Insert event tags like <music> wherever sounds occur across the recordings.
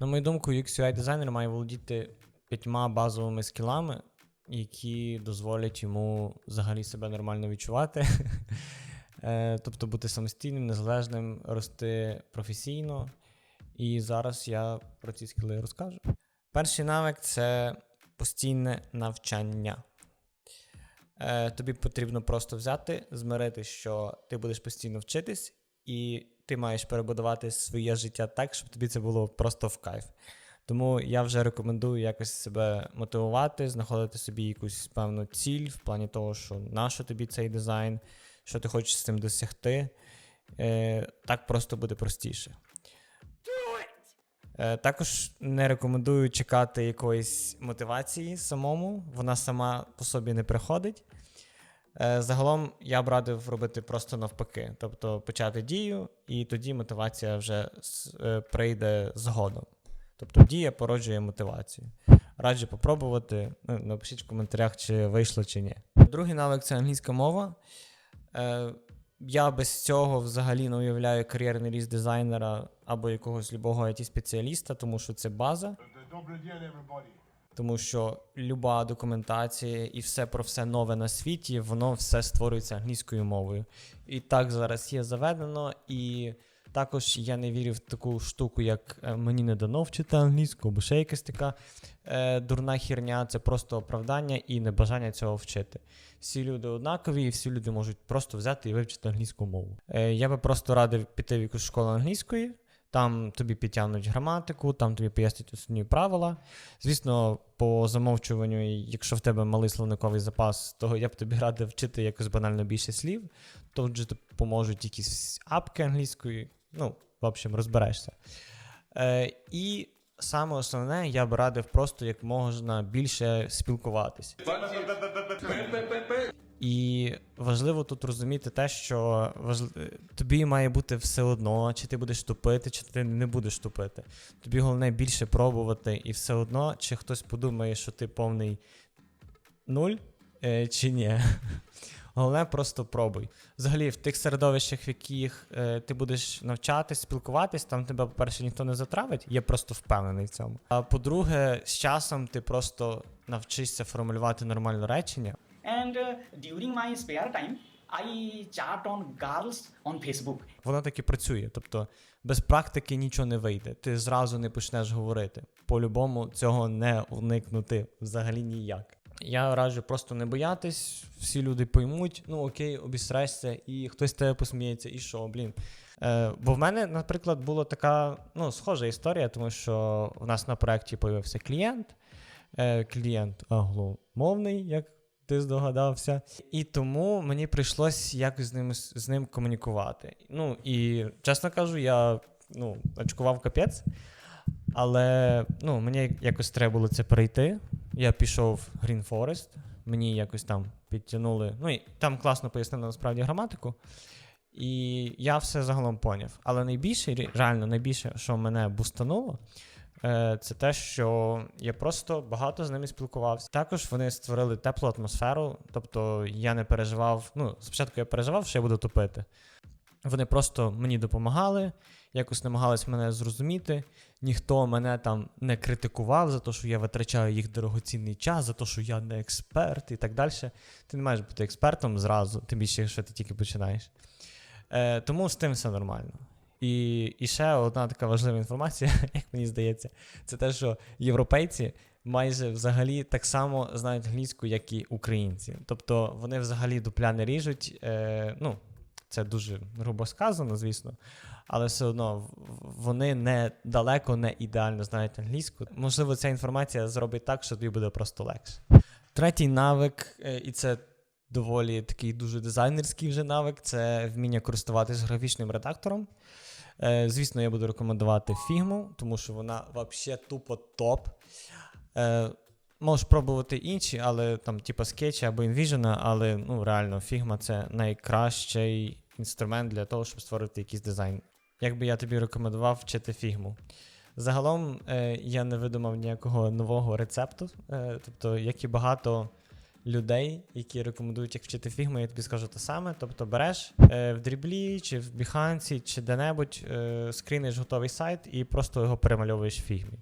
На мою думку, UX UI дизайнер має володіти п'ятьма базовими скілами, які дозволять йому взагалі себе нормально відчувати. <laughs> Е, Тобто бути самостійним, незалежним, рости професійно. І зараз я про ці скіли розкажу. Перший навик це постійне навчання. Е, Тобі потрібно просто взяти, змирити, що ти будеш постійно вчитись, і ти маєш перебудувати своє життя так, щоб тобі це було просто в кайф. Тому я вже рекомендую якось себе мотивувати, знаходити собі якусь певну ціль в плані того, що нащо тобі цей дизайн, що ти хочеш з цим досягти. Е, так просто буде простіше. Е, також не рекомендую чекати якоїсь мотивації самому, вона сама по собі не приходить. Е, загалом я б радив робити просто навпаки, тобто почати дію, і тоді мотивація вже е, прийде згодом. Тобто дія породжує мотивацію. Раджу попробувати. Ну, напишіть в коментарях, чи вийшло, чи ні. Другий навик це англійська мова. Е, я без цього взагалі не уявляю кар'єрний ріст дизайнера або якогось любого IT-спеціаліста, тому що це база. Добрый день, everybody. Тому що люба документація і все про все нове на світі, воно все створюється англійською мовою. І так зараз є заведено, і також я не вірю в таку штуку, як е, мені не дано вчити англійську, або ще якась така е, дурна херня. Це просто оправдання і небажання цього вчити. Всі люди однакові, і всі люди можуть просто взяти і вивчити англійську мову. Е, я би просто радив піти в якусь школу англійської. Там тобі підтягнуть граматику, там тобі пояснять основні правила. Звісно, по замовчуванню, якщо в тебе малий словниковий запас, то я б тобі радив вчити якось банально більше слів. Тут же поможуть якісь апки англійської. Ну, в общем, розберешся. Е, і саме основне, я б радив просто як можна більше спілкуватись. І важливо тут розуміти те, що важ... тобі має бути все одно, чи ти будеш тупити, чи ти не будеш тупити. Тобі головне більше пробувати, і все одно, чи хтось подумає, що ти повний нуль, е, чи ні. <laughs> Головне, просто пробуй. Взагалі, в тих середовищах, в яких е, ти будеш навчатись, спілкуватись, там тебе, по-перше, ніхто не затравить, я просто впевнений в цьому. А по-друге, з часом ти просто навчишся формулювати нормальне речення. And uh, during my spare time, I chat on girls on Facebook. Воно так і працює. Тобто без практики нічого не вийде. Ти зразу не почнеш говорити. По-любому цього не уникнути взагалі ніяк. Я раджу просто не боятись, всі люди поймуть, ну окей, обісрешся, і хтось тебе посміється, і що, блін. Е, бо в мене, наприклад, була така ну, схожа історія, тому що в нас на проєкті появився клієнт, е, клієнт англомовний, як ти здогадався. І тому мені прийшлось якось з ним, з ним комунікувати. Ну і чесно кажу, я ну, очкував капець. Але ну, мені якось треба було це перейти. Я пішов в Green Forest, мені якось там підтягнули. Ну і там класно пояснили насправді граматику. І я все загалом поняв. Але найбільше, реально найбільше, що мене бустануло, це те, що я просто багато з ними спілкувався. Також вони створили теплу атмосферу, тобто я не переживав. Ну, спочатку я переживав, що я буду тупити. Вони просто мені допомагали, якось намагались мене зрозуміти. Ніхто мене там не критикував за те, що я витрачаю їх дорогоцінний час, за те, що я не експерт і так далі. Ти не маєш бути експертом зразу, тим більше, що ти тільки починаєш. Е, тому з тим все нормально. І, і ще одна така важлива інформація, <laughs> як мені здається, це те, що європейці майже взагалі так само знають англійську, як і українці. Тобто вони взагалі дупля не ріжуть. Е, ну, це дуже грубо сказано, звісно, але все одно вони не далеко не ідеально знають англійську. Можливо, ця інформація зробить так, що тобі буде просто легше. Третій навик, е, і це доволі такий дуже дизайнерський вже навик, це вміння користуватись графічним редактором. Е, звісно, я буду рекомендувати Figma, тому що вона взагалі тупо топ. Е, можеш пробувати інші, але там, типу, скетчі або InVision, але ну, реально, Figma це найкращий інструмент для того, щоб створити якийсь дизайн. Як би я тобі рекомендував вчити Figma? Загалом е, я не видумав ніякого нового рецепту. Тобто, як і багато людей, які рекомендують як вчити фігму, я тобі скажу те саме. Тобто береш е, в дріблі, чи в Behance, чи де-небудь, е, скріниш готовий сайт і просто його перемальовуєш в фігмі.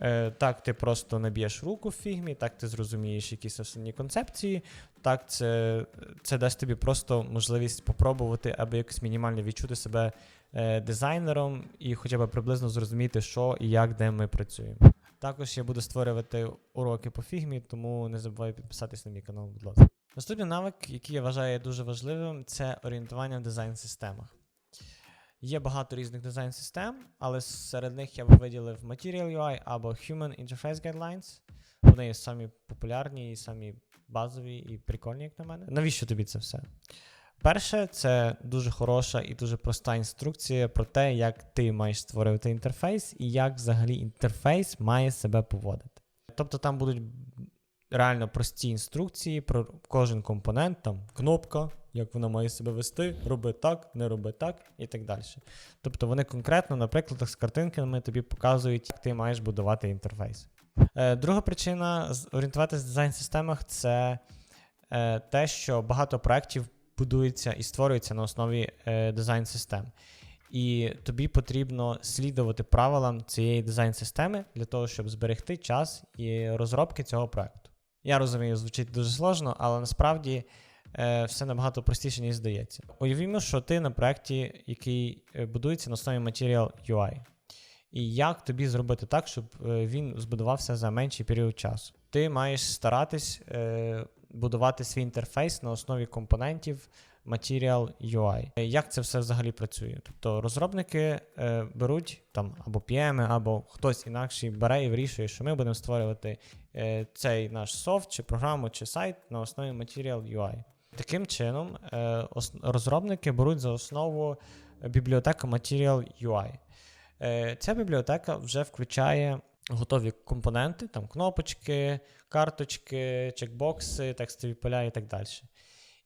Е, так, ти просто наб'єш руку в фігмі, так ти зрозумієш якісь основні концепції. Так, це, це дасть тобі просто можливість попробувати, аби якось мінімально відчути себе е, дизайнером і хоча б приблизно зрозуміти, що і як, де ми працюємо. Також я буду створювати уроки по фігмі, тому не забувай підписатись на мій канал, будь ласка. Наступний навик, який я вважаю дуже важливим, це орієнтування в дизайн-системах. Є багато різних дизайн-систем, але серед них я би виділив Material UI або Human Interface Guidelines. Вони є самі популярні самі базові і прикольні, як на мене. Навіщо тобі це все? Перше, це дуже хороша і дуже проста інструкція про те, як ти маєш створювати інтерфейс і як взагалі інтерфейс має себе поводити. Тобто там будуть реально прості інструкції про кожен компонент, там кнопка, як вона має себе вести, роби так, не роби так і так далі. Тобто вони конкретно на прикладах з картинками тобі показують, як ти маєш будувати інтерфейс. Е, друга причина орієнтуватися в дизайн-системах це е, те, що багато проєктів будується і створюється на основі е, дизайн-систем. І тобі потрібно слідувати правилам цієї дизайн-системи для того, щоб зберегти час і розробки цього проекту. Я розумію, звучить дуже сложно, але насправді е, все набагато простіше, ніж здається. Уявімо, що ти на проєкті, який е, будується на основі Material UI. І як тобі зробити так, щоб е, він збудувався за менший період часу? Ти маєш старатись е, будувати свій інтерфейс на основі компонентів Material UI. Як це все взагалі працює? Тобто розробники е, беруть там або PM, або хтось інакший бере і вирішує, що ми будемо створювати е, цей наш софт, чи програму, чи сайт на основі Material UI. Таким чином, е, розробники беруть за основу бібліотеку Material UI. Е, Ця бібліотека вже включає готові компоненти, там кнопочки, карточки, чекбокси, текстові поля і так далі.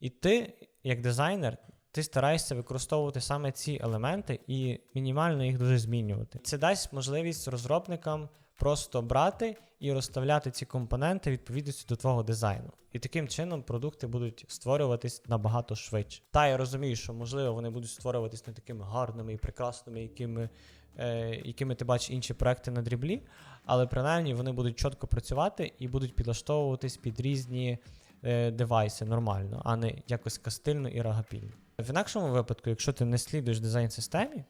І ти, як дизайнер, ти стараєшся використовувати саме ці елементи і мінімально їх дуже змінювати. Це дасть можливість розробникам просто брати і розставляти ці компоненти відповідності до твого дизайну. І таким чином продукти будуть створюватись набагато швидше. Та я розумію, що можливо вони будуть створюватись не такими гарними і прекрасними, якими, е, якими ти бачиш інші проекти на дріблі, але принаймні вони будуть чітко працювати і будуть підлаштовуватись під різні е, девайси нормально, а не якось кастильно і рагапільно. В інакшому випадку, якщо ти не слідуєш дизайн-системі, е,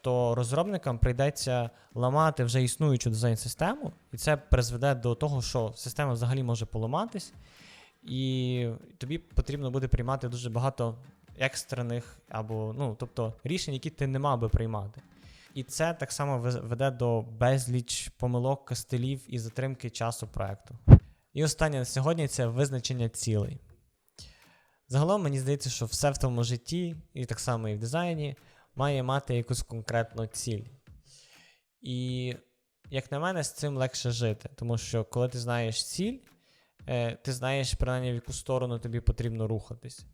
то розробникам прийдеться ламати вже існуючу дизайн-систему, і це призведе до того, що система взагалі може поламатись, і тобі потрібно буде приймати дуже багато екстрених або, ну, тобто рішень, які ти не мав би приймати. І це так само веде до безліч помилок, костелів і затримки часу проекту. І останнє на сьогодні це визначення цілей. Загалом мені здається, що все в тому житті, і так само і в дизайні, має мати якусь конкретну ціль. І, як на мене, з цим легше жити, тому що коли ти знаєш ціль, е, ти знаєш принаймні в яку сторону тобі потрібно рухатись.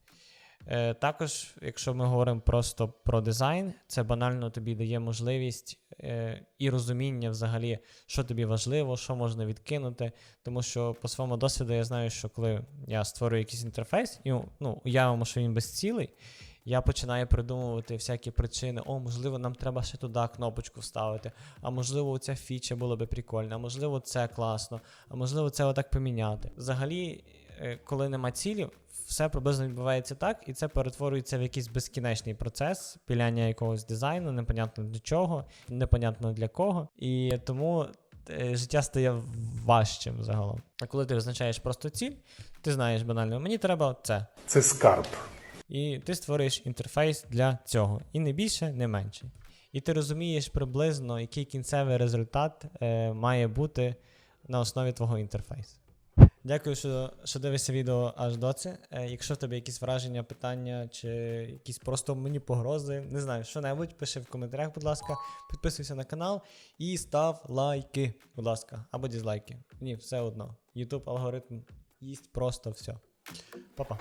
Е, також, якщо ми говоримо просто про дизайн, це банально тобі дає можливість е, і розуміння взагалі, що тобі важливо, що можна відкинути. Тому що по своєму досвіду я знаю, що коли я створюю якийсь інтерфейс, і ну, уявимо, що він безцілий, я починаю придумувати всякі причини. О, можливо, нам треба ще туди кнопочку вставити, а можливо, ця фіча була би прикольна, а можливо, це класно, а можливо, це отак поміняти. Взагалі, е, коли нема цілі, все приблизно відбувається так, і це перетворюється в якийсь безкінечний процес піляння якогось дизайну, непонятно для чого, непонятно для кого. І тому е, життя стає важчим загалом. А коли ти визначаєш просто ціль, ти знаєш банально, мені треба це. Це скарб. І ти створюєш інтерфейс для цього. І не більше, не менше. І ти розумієш приблизно, який кінцевий результат е, має бути на основі твого інтерфейсу. Дякую, що, що дивишся відео аж до це. Е, якщо в тебе якісь враження, питання чи якісь просто мені погрози, не знаю, що-небудь, пиши в коментарях, будь ласка, підписуйся на канал і став лайки, будь ласка, або дізлайки. Ні, все одно. YouTube алгоритм їсть просто все. Па-па.